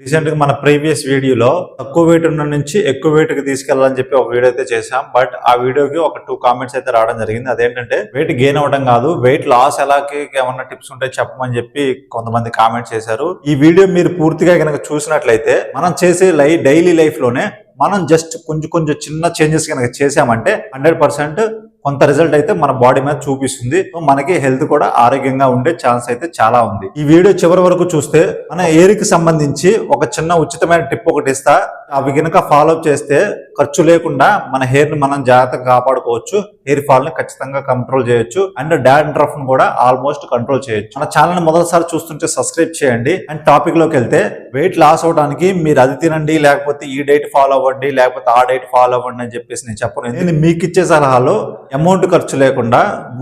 రీసెంట్గా మన ప్రీవియస్ వీడియోలో తక్కువ వెయిట్ ఉన్న నుంచి ఎక్కువ వెయిట్కి తీసుకెళ్ళాలని తీసుకెళ్ళాలని చెప్పి ఒక వీడియో అయితే చేశాం. బట్ ఆ వీడియోకి ఒక టూ కామెంట్స్ అయితే రావడం జరిగింది. అదేంటంటే వెయిట్ గెయిన్ అవ్వడం కాదు వెయిట్ లాస్ ఎలాకి ఏమన్నా టిప్స్ ఉంటే చెప్పమని చెప్పి కొంతమంది కామెంట్స్ చేశారు. ఈ వీడియో మీరు పూర్తిగా కనుక చూసినట్లయితే మనం చేసే లై డైలీ లైఫ్లోనే మనం జస్ట్ కొంచెం కొంచెం చిన్న చేంజెస్ కనుక చేసామంటే హండ్రెడ్ పర్సెంట్ కొంత రిజల్ట్ అయితే మన బాడీ మీద చూపిస్తుంది. సో మనకి హెల్త్ కూడా ఆరోగ్యంగా ఉండే ఛాన్స్ అయితే చాలా ఉంది. ఈ వీడియో చివరి వరకు చూస్తే మన ఎయిర్కి సంబంధించి ఒక చిన్న ఉచితమైన టిప్ ఒకటి ఇస్తా. అవి కనుక ఫాలో అప్ చేస్తే ఖర్చు లేకుండా మన హెయిర్ని మనం జాగ్రత్తగా కాపాడుకోవచ్చు. హెయిర్ ఫాల్ని ఖచ్చితంగా కంట్రోల్ చేయొచ్చు. అండ్ డాండ్రఫ్ను కూడా ఆల్మోస్ట్ కంట్రోల్ చేయొచ్చు. మన ఛానల్ని మొదటిసారి చూస్తుంటే సబ్స్క్రైబ్ చేయండి. అండ్ టాపిక్లోకి వెళ్తే వెయిట్ లాస్ అవడానికి మీరు అది తినండి లేకపోతే ఈ డైట్ ఫాలో అవ్వండి లేకపోతే ఆ డైట్ ఫాలో అవ్వండి అని చెప్పేసి నేను చెప్పను. నేను మీకు ఇచ్చే సలహాలో అమౌంట్ ఖర్చు లేకుండా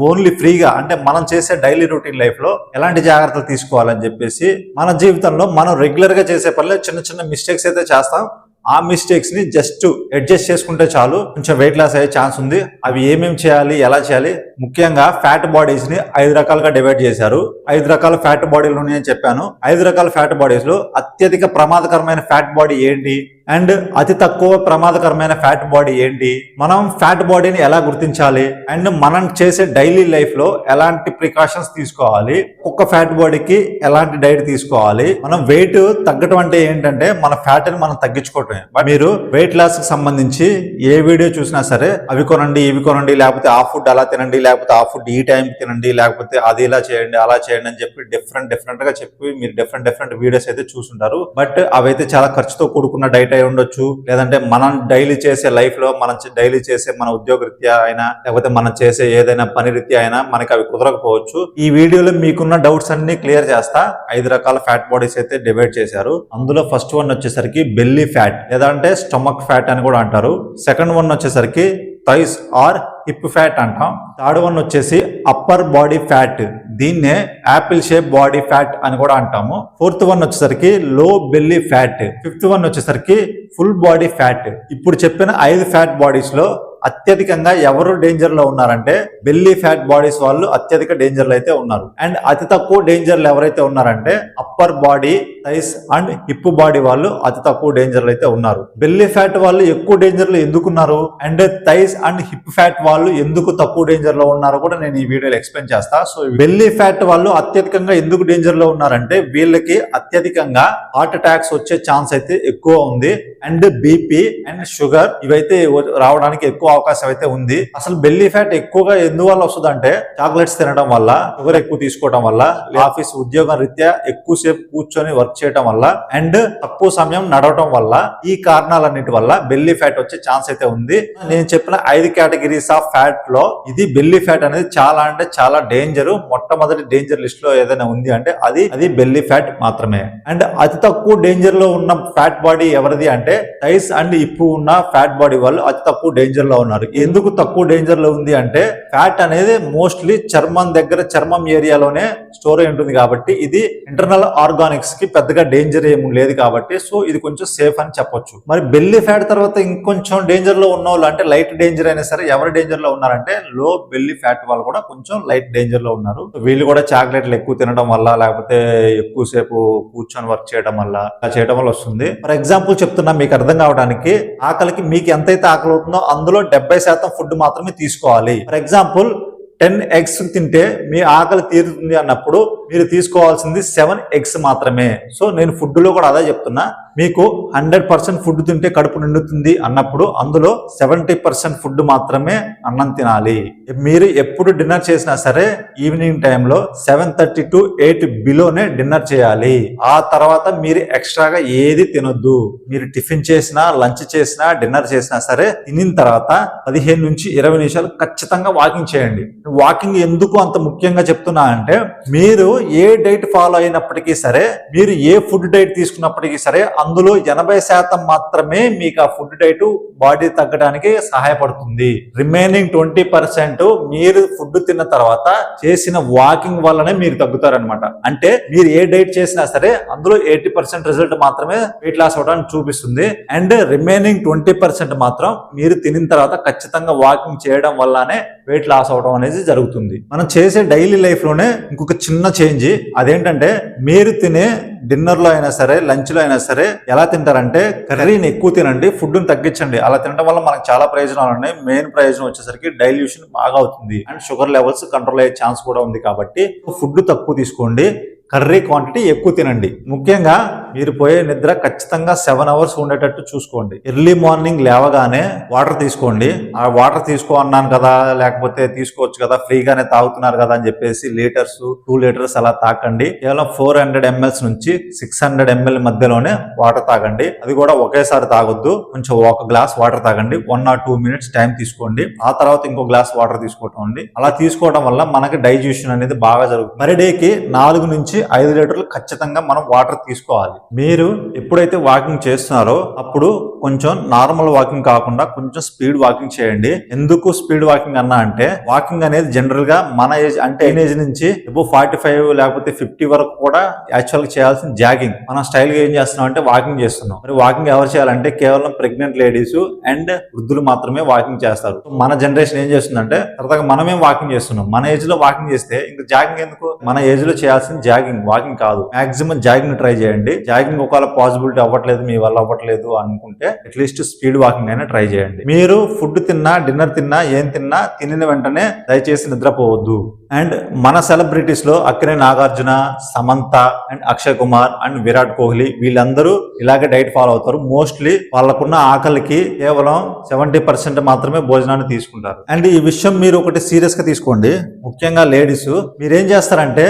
ఓన్లీ ఫ్రీగా అంటే మనం చేసే డైలీ రొటీన్ లైఫ్లో ఎలాంటి జాగ్రత్తలు తీసుకోవాలని చెప్పేసి మన జీవితంలో మనం రెగ్యులర్గా చేసే పనిలో చిన్న చిన్న మిస్టేక్స్ అయితే చేస్తాం. ఆ మిస్టేక్స్ని జస్ట్ అడ్జస్ట్ చేసుకుంటే చాలు. కొంచెం వెయిట్ లాస్ అయ్యే ఛాన్స్ ఉంది. అవి ఏమేమి చేయాలి ఎలా చేయాలి? ముఖ్యంగా ఫ్యాట్ బాడీస్ని ఐదు రకాలుగా డివైడ్ చేశారు. ఐదు రకాల ఫ్యాట్ బాడీలు ఉన్నాయని చెప్పాను. ఐదు రకాల ఫ్యాట్ బాడీస్లో అత్యధిక ప్రమాదకరమైన ఫ్యాట్ బాడీ ఏంటి? అండ్ అతి తక్కువ ప్రమాదకరమైన ఫ్యాట్ బాడీ ఏంటి? మనం ఫ్యాట్ బాడీని ఎలా గుర్తించాలి? అండ్ మనం చేసే డైలీ లైఫ్లో ఎలాంటి ప్రికాషన్స్ తీసుకోవాలి? ఒక్క ఫ్యాట్ బాడీకి ఎలాంటి డైట్ తీసుకోవాలి? మనం వెయిట్ తగ్గటం అంటే ఏంటంటే మన ఫ్యాట్ని మనం తగ్గించుకోవటం But మీరు వెయిట్ లాస్కి సంబంధించి ఏ వీడియో చూసినా సరే అవి కొనండి ఇవి కొనండి లేకపోతే ఆ ఫుడ్ అలా తినండి లేకపోతే ఆ ఫుడ్ ఈ టైం తినండి లేకపోతే అది ఇలా చేయండి అలా చేయండి అని చెప్పి డిఫరెంట్ డిఫరెంట్గా చెప్పి మీరు డిఫరెంట్ డిఫరెంట్ వీడియోస్ అయితే చూసుంటారు. బట్ అవైతే చాలా ఖర్చుతో కూడుకున్న డైట్ అయి ఉండొచ్చు. లేదంటే మనం డైలీ చేసే లైఫ్లో మనం డైలీ చేసే మన ఉద్యోగ రీత్యా అయినా లేకపోతే మనం చేసే ఏదైనా పని రీత్యా అయినా మనకి అవి కుదరకపోవచ్చు. ఈ వీడియోలో మీకున్న డౌట్స్ అన్ని క్లియర్ చేస్తా. ఐదు రకాల ఫ్యాట్ బాడీస్ అయితే డివైడ్ చేశారు. అందులో ఫస్ట్ వన్ వచ్చేసరికి బెల్లీ ఫ్యాట్ లేదంటే స్టమక్ ఫ్యాట్ అని కూడా అంటారు. సెకండ్ వన్ వచ్చేసరికి థైస్ ఆర్ హిప్ ఫ్యాట్ అంటాం. థర్డ్ వన్ వచ్చేసి అప్పర్ బాడీ ఫ్యాట్ దీన్నే యాపిల్ షేప్ బాడీ ఫ్యాట్ అని కూడా అంటాము. ఫోర్త్ వన్ వచ్చేసరికి low belly fat fifth one వచ్చేసరికి ఫుల్ బాడీ ఫ్యాట్. ఇప్పుడు చెప్పిన ఐదు ఫ్యాట్ బాడీస్లో అత్యధికంగా ఎవరు డేంజర్లో ఉన్నారంటే బెల్లీ ఫ్యాట్ బాడీస్ వాళ్ళు అత్యధిక డేంజర్లో అయితే ఉన్నారు. అండ్ అతి తక్కువ డేంజర్లు ఎవరైతే ఉన్నారంటే upper body thighs and hip body వాళ్ళు అతి తక్కువ డేంజర్లు అయితే ఉన్నారు. బెల్లీ ఫ్యాట్ వాళ్ళు ఎక్కువ డేంజర్లు ఎందుకున్నారు and thighs and hip fat వాళ్ళు ఎందుకు తక్కువ డేంజర్లో ఉన్నారో కూడా నేను ఈ వీడియోలో ఎక్స్ప్లెయిన్ చేస్తా. సో బెల్లీ ఫ్యాట్ వాళ్ళు అత్యధికంగా ఎందుకు డేంజర్లో ఉన్నారంటే వీళ్ళకి అత్యధికంగా హార్ట్ అటాక్స్ వచ్చే ఛాన్స్ అయితే ఎక్కువ ఉంది. అండ్ బీపీ అండ్ షుగర్ ఇవైతే రావడానికి ఎక్కువ అవకాశం అయితే ఉంది. అసలు బెల్లీ ఫ్యాట్ ఎక్కువగా ఎందువల్ల వస్తుంది అంటే చాక్లెట్స్ తినడం వల్ల షుగర్ ఎక్కువ తీసుకోవడం వల్ల ఆఫీస్ ఉద్యోగం రీత్యా ఎక్కువసేపు కూర్చొని వర్క్ చేయడం వల్ల అండ్ తక్కువ సమయం నడవటం వల్ల ఈ కారణాలన్నిటి వల్ల బెల్లీ ఫ్యాట్ వచ్చే ఛాన్స్ అయితే ఉంది. నేను చెప్పిన ఐదు కేటగిరీస్ ఆఫ్ ఫ్యాట్లో ఇది బెల్లీ ఫ్యాట్ అనేది చాలా అంటే చాలా డేంజర్. మొట్టమొదటి డేంజర్ లిస్ట్లో ఏదైనా ఉంది అంటే అది అది బెల్లీ ఫ్యాట్ మాత్రమే. అండ్ అతి తక్కువ డేంజర్లో ఉన్న ఫ్యాట్ బాడీ ఎవరిది అంటే టైస్ అండ్ ఇప్పు ఉన్న ఫ్యాట్ బాడీ వాళ్ళు అతి తక్కువ డేంజర్లో ఉన్నారు. ఎందుకు తక్కువ డేంజర్లో ఉంది అంటే ఫ్యాట్ అనేది మోస్ట్లీ చర్మం దగ్గర చర్మం ఏరియాలోనే స్టోర్ అయి ఉంటుంది కాబట్టి ఇది ఇంటర్నల్ ఆర్గానిక్స్కి పెద్దగా డేంజర్ ఏమి లేదు కాబట్టి సో ఇది కొంచెం సేఫ్ అని చెప్పొచ్చు. మరి బెల్లీ ఫ్యాట్ తర్వాత ఇంకొంచెం డేంజర్లో ఉన్న వాళ్ళు అంటే లైట్ డేంజర్ అయినా సరే ఎవరు డేంజర్లో ఉన్నారంటే లో బెల్లీ ఫ్యాట్ వాళ్ళు కూడా కొంచెం లైట్ డేంజర్లో ఉన్నారు. వీళ్ళు కూడా చాక్లెట్లు ఎక్కువ తినడం వల్ల లేకపోతే ఎక్కువసేపు కూర్చొని వర్క్ చేయడం వల్ల అలా చేయడం వల్ల వస్తుంది. ఫర్ ఎగ్జాంపుల్ చెప్తున్నా మీకు అర్థం కావడానికి ఆకలికి మీకు ఎంతైతే ఆకలి అవుతుందో అందులో డెబ్బై శాతం ఫుడ్ మాత్రమే తీసుకోవాలి. ఫర్ ఎగ్జాంపుల్ టెన్ ఎగ్స్ తింటే మీ ఆకలి తీరుతుంది అన్నప్పుడు మీరు తీసుకోవాల్సింది సెవెన్ ఎగ్స్ మాత్రమే. సో నేను ఫుడ్లో కూడా అదే చెప్తున్నా. మీకు హండ్రెడ్ పర్సెంట్ ఫుడ్ తింటే కడుపు నిండుతుంది అన్నప్పుడు అందులో సెవెంటీ పర్సెంట్ ఫుడ్ మాత్రమే అన్నం తినాలి. మీరు ఎప్పుడు డిన్నర్ చేసినా సరే ఈవినింగ్ టైంలో సెవెన్ థర్టీ టు ఎయిట్ బిలోనే డిన్నర్ చేయాలి. ఆ తర్వాత మీరు ఎక్స్ట్రాగా ఏది తినొద్దు. మీరు టిఫిన్ చేసినా లంచ్ చేసినా డిన్నర్ చేసినా సరే తినిన తర్వాత పదిహేను నుంచి ఇరవై నిమిషాలు ఖచ్చితంగా వాకింగ్ చేయండి. వాకింగ్ ఎందుకు అంత ముఖ్యంగా చెప్తున్నా అంటే మీరు ఏ డైట్ ఫాలో అయినప్పటికీ సరే మీరు ఏ ఫుడ్ డైట్ తీసుకున్నప్పటికీ సరే అందులో ఎనభై శాతం మాత్రమే మీకు ఆ ఫుడ్ డైట్ బాడీ తగ్గడానికి సహాయపడుతుంది. రిమైనింగ్ ట్వంటీ పర్సెంట్ మీరు ఫుడ్ తిన్న తర్వాత చేసిన వాకింగ్ వల్లనే మీరు తగ్గుతారనమాట అంటే మీరు ఏ డైట్ చేసినా సరే అందులో ఎయిటీ పర్సెంట్ రిజల్ట్ మాత్రమే వెయిట్ లాస్ అవడానికి చూపిస్తుంది. అండ్ రిమైనింగ్ ట్వంటీ పర్సెంట్ మాత్రం మీరు తినిన తర్వాత ఖచ్చితంగా వాకింగ్ చేయడం వల్లనే వెయిట్ లాస్ అవడం అనేది జరుగుతుంది. మనం చేసే డైలీ లైఫ్లోనే ఇంకొక చిన్న చేంజ్ అదేంటంటే మీరు తినే డిన్నర్లో అయినా సరే లంచ్లో అయినా సరే ఎలా తింటారంటే కర్రీని ఎక్కువ తినండి ఫుడ్ని తగ్గించండి. అలా తినడం వల్ల మనకు చాలా ప్రయోజనాలు ఉన్నాయి. మెయిన్ ప్రయోజనం వచ్చేసరికి డైల్యూషన్ బాగా అవుతుంది. అండ్ షుగర్ లెవెల్స్ కంట్రోల్ అయ్యే ఛాన్స్ కూడా ఉంది కాబట్టి ఫుడ్ తక్కువ తీసుకోండి. కర్రీ క్వాంటిటీ ఎక్కువ తినండి. ముఖ్యంగా మీరు పోయే నిద్ర ఖచ్చితంగా సెవెన్ అవర్స్ ఉండేటట్టు చూసుకోండి. ఎర్లీ మార్నింగ్ లేవగానే వాటర్ తీసుకోండి. ఆ వాటర్ తీసుకో అన్నాను కదా లేకపోతే తీసుకోవచ్చు కదా ఫ్రీగానే తాగుతున్నారు కదా అని చెప్పేసి లీటర్స్ టూ లీటర్స్ అలా తాకండి. కేవలం ఫోర్ హండ్రెడ్ ఎంఎల్స్ నుంచి సిక్స్ హండ్రెడ్ ఎంఎల్ మధ్యలోనే వాటర్ తాగండి. అది కూడా ఒకేసారి తాగొద్దు. కొంచెం ఒక గ్లాస్ వాటర్ తాగండి. One or two minutes time తీసుకోండి. ఆ తర్వాత ఇంకో గ్లాస్ వాటర్ తీసుకోవటం అండి. అలా తీసుకోవడం వల్ల మనకి డైజెషన్ అనేది బాగా జరుగుతుంది. పర్ డేకి నాలుగు నుంచి ఐదు లీటర్లు ఖచ్చితంగా మనం వాటర్ తీసుకోవాలి. మీరు ఎప్పుడైతే వాకింగ్ చేస్తున్నారో అప్పుడు కొంచెం నార్మల్ వాకింగ్ కాకుండా కొంచెం స్పీడ్ వాకింగ్ చేయండి. ఎందుకు స్పీడ్ వాకింగ్ అన్నా అంటే వాకింగ్ అనేది జనరల్గా మన ఏజ్ అంటే ఏజ్ నుంచి ఇప్పుడు ఫార్టీ ఫైవ్ లేకపోతే ఫిఫ్టీ వరకు కూడా యాక్చువల్గా చేయాల్సిన జాగింగ్. మనం స్టైల్గా ఏం చేస్తున్నాం అంటే వాకింగ్ చేస్తున్నాం. మరి వాకింగ్ ఎవరు చేయాలంటే కేవలం ప్రెగ్నెంట్ లేడీస్ అండ్ వృద్ధులు మాత్రమే వాకింగ్ చేస్తారు. మన జనరేషన్ ఏం చేస్తుందంటే తర్వాత మనమేం వాకింగ్ చేస్తున్నాం. మన ఏజ్లో వాకింగ్ చేస్తే ఇంకా జాగింగ్ ఎందుకు? మన ఏజ్లో చేయాల్సిన జాగింగ్ జాగింగ్ వాకింగ్ కాదు. మాక్సిమం జాగింగ్ ట్రై చేయండి. జాగింగ్ ఒకవేళ పాసిబిలిటీ అవ్వట్లేదు మీ వల్ల అవ్వట్లేదు అనుకుంటే అట్లీస్ట్ స్పీడ్ వాకింగ్ అయినా ట్రై చేయండి. మీరు ఫుడ్ తిన్నా డిన్నర్ తిన్నా ఏం తిన్నా తినిన వెంటనే దయచేసి నిద్రపోవద్దు. అండ్ మన సెలబ్రిటీస్లో అక్కినే నాగార్జున సమంత అండ్ అక్షయ్ కుమార్ అండ్ విరాట్ కోహ్లీ వీళ్ళందరూ ఇలాగే డైట్ ఫాలో అవుతారు. మోస్ట్లీ వాళ్ళకున్న ఆకలికి కేవలం సెవెంటీ పర్సెంట్ మాత్రమే భోజనాన్ని తీసుకుంటారు. అండ్ ఈ విషయం మీరు ఒకటి సీరియస్గా తీసుకోండి. ముఖ్యంగా లేడీస్. మీరేం చేస్తారంటే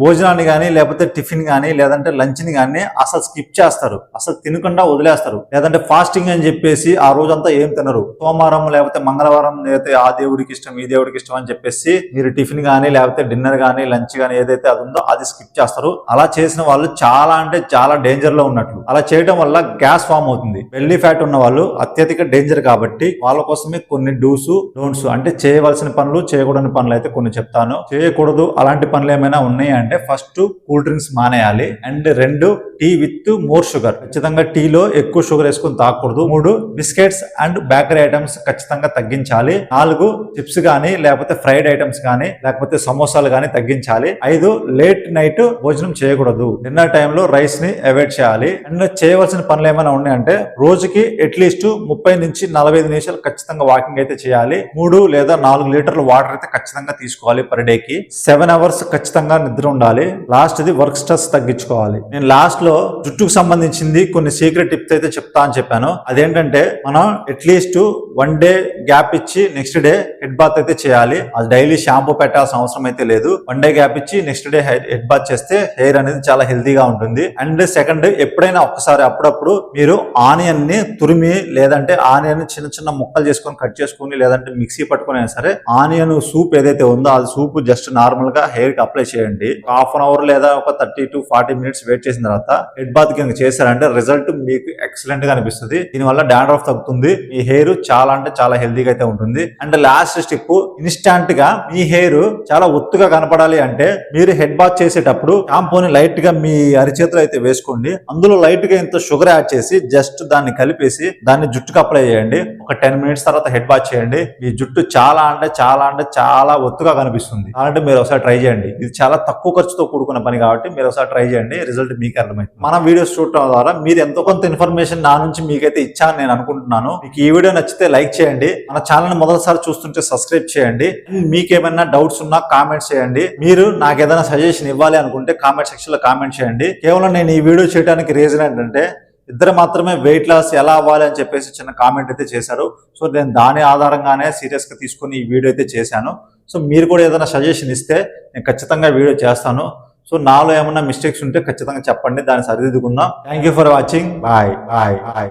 భోజనాన్ని కానీ లేకపోతే టిఫిన్ కానీ లేదంటే లంచ్ని కానీ అసలు స్కిప్ చేస్తారు. అసలు తినకుండా వదిలేస్తారు. లేదంటే ఫాస్టింగ్ అని చెప్పేసి ఆ రోజంతా ఏం తినరు. సోమవారం లేకపోతే మంగళవారం లేకపోతే ఆ దేవుడికి ఇష్టం ఈ దేవుడికి ఇష్టం అని చెప్పేసి మీరు టిఫిన్ కానీ లేకపోతే డిన్నర్ కానీ లంచ్ కానీ ఏదైతే అది ఉందో అది స్కిప్ చేస్తారు. అలా చేసిన వాళ్ళు చాలా అంటే చాలా డేంజర్లో ఉన్నట్లు. అలా చేయడం వల్ల గ్యాస్ ఫామ్ అవుతుంది. బెల్లీ ఫ్యాట్ ఉన్న వాళ్ళు అత్యధిక డేంజర్ కాబట్టి వాళ్ళ కోసమే కొన్ని డూస్ డోంట్స్ అంటే చేయవలసిన పనులు చేయకూడని పనులు అయితే కొన్ని చెప్తాను. చేయకూడదు. అలాంటి పనులు ఏమైనా ఉన్నాయి? అంటే ఫస్ట్ కూల్ డ్రింక్స్ మానేయాలి. అండ్ రెండు టీ విత్ మోర్ షుగర్. ఖచ్చితంగా టీలో ఎక్కువ షుగర్ వేసుకుని తాగకూడదు. మూడు బిస్కెట్స్ అండ్ బేకరీ ఐటమ్స్ ఖచ్చితంగా తగ్గించాలి. నాలుగు చిప్స్ కానీ లేకపోతే ఫ్రైడ్ ఐటమ్స్ కానీ లేకపోతే సమోసాలు కానీ తగ్గించాలి. ఐదు లేట్ నైట్ భోజనం చేయకూడదు. డిన్నర్ టైంలో రైస్ని అవాయిడ్ చేయాలి. అండ్ చేయవలసిన పనులు ఏమైనా ఉన్నాయంటే రోజుకి అట్లీస్ట్ ముప్పై నుంచి నలభై ఐదు నిమిషాలు ఖచ్చితంగా వాకింగ్ అయితే చేయాలి. మూడు లేదా నాలుగు లీటర్ల వాటర్ అయితే ఖచ్చితంగా తీసుకోవాలి పర్ డే కి సెవెన్ అవర్స్ ఖచ్చితంగా నిద్ర ఉండాలి. లాస్ట్ది వర్క్ స్ట్రెస్ తగ్గించుకోవాలి. నేను లాస్ట్లో జుట్టుకు సంబంధించింది కొన్ని సీక్రెట్ టిప్స్ అయితే చెప్తా అని చెప్పాను. అదేంటంటే మనం at least one day gap ఇచ్చి నెక్స్ట్ డే హెడ్ బాత్ అయితే చేయాలి. అది డైలీ షాంపూ పెట్టాల్సిన అవసరం అయితే లేదు. వన్ డే గ్యాప్ ఇచ్చి నెక్స్ట్ డే హెడ్ బాత్ చేస్తే హెయిర్ అనేది చాలా హెల్తీగా ఉంటుంది. అండ్ సెకండ్ ఎప్పుడైనా ఒక్కసారి అప్పుడప్పుడు మీరు ఆనియన్ని తురిమి లేదంటే ఆనియన్ని చిన్న చిన్న ముక్కలు చేసుకొని కట్ చేసుకొని లేదంటే మిక్సీ పట్టుకుని అయినా సరే ఆనియన్ సూప్ ఏదైతే ఉందో అది సూప్ జస్ట్ నార్మల్గా హెయిర్కి అప్లై చేయండి. హాఫ్ అన్ అవర్ లేదా ఒక thirty to forty minutes wait చేసిన తర్వాత హెడ్ బాత్ కింద చేశారంటే రిజల్ట్ మీకు ఎక్సలెంట్గా అనిపిస్తుంది. దీనివల్ల డాండ్రఫ్ తగ్గుతుంది. మీ హెయిర్ చాలా అంటే చాలా హెల్దీగా అయితే ఉంటుంది. అండ్ లాస్ట్ స్టెప్ ఇన్స్టాంట్గా మీ హెయిర్ చాలా ఒత్తుగా కనపడాలి అంటే మీరు హెడ్ బాత్ చేసేటప్పుడు షాంపూని లైట్గా మీ అరిచేతులు అయితే వేసుకోండి. అందులో లైట్గా ఇంత షుగర్ యాడ్ చేసి జస్ట్ దాన్ని కలిపేసి దాన్ని జుట్టుకు అప్లై చేయండి. ఒక టెన్ మినిట్స్ తర్వాత హెడ్ బాత్ చేయండి. మీ జుట్టు చాలా అంటే చాలా అంటే చాలా ఒత్తుగా కనిపిస్తుంది. అలాంటి మీరు ఒకసారి ట్రై చేయండి. ఇది చాలా తక్కువ తక్కువ ఖర్చుతో కూడుకున్న పని కాబట్టి మీరు ఒకసారి ట్రై చేయండి. రిజల్ట్ మీకు అర్థమైంది మన వీడియోస్ చూడటం ద్వారా మీరు ఎంతో కొంత ఇన్ఫర్మేషన్ నా నుంచి మీకైతే ఇచ్చాను నేను అనుకుంటున్నాను. మీకు ఈ వీడియో నచ్చితే లైక్ చేయండి. మన ఛానల్ మొదటిసారి చూస్తుంటే సబ్స్క్రైబ్ చేయండి. మీకు ఏమైనా డౌట్స్ ఉన్నా కామెంట్స్ చేయండి. మీరు నాకు ఏదైనా సజెషన్ ఇవ్వాలి అనుకుంటే కామెంట్ సెక్షన్లో కామెంట్ చేయండి. కేవలం నేను ఈ వీడియో చేయడానికి రీజన్ ఏంటంటే ఇద్దరు మాత్రమే వెయిట్ లాస్ ఎలా అవ్వాలి అని చెప్పేసి చిన్న కామెంట్ అయితే చేశారు. సో నేను దాని ఆధారంగానే సీరియస్గా తీసుకొని ఈ వీడియో అయితే చేశాను. సో మీరు కూడా ఏదైనా సజెషన్ ఇస్తే నేను ఖచ్చితంగా వీడియో చేస్తాను. సో నాలో ఏమైనా మిస్టేక్స్ ఉంటే ఖచ్చితంగా చెప్పండి దాన్ని సరిదిద్దుకుందాం. Thank you for watching bye bye bye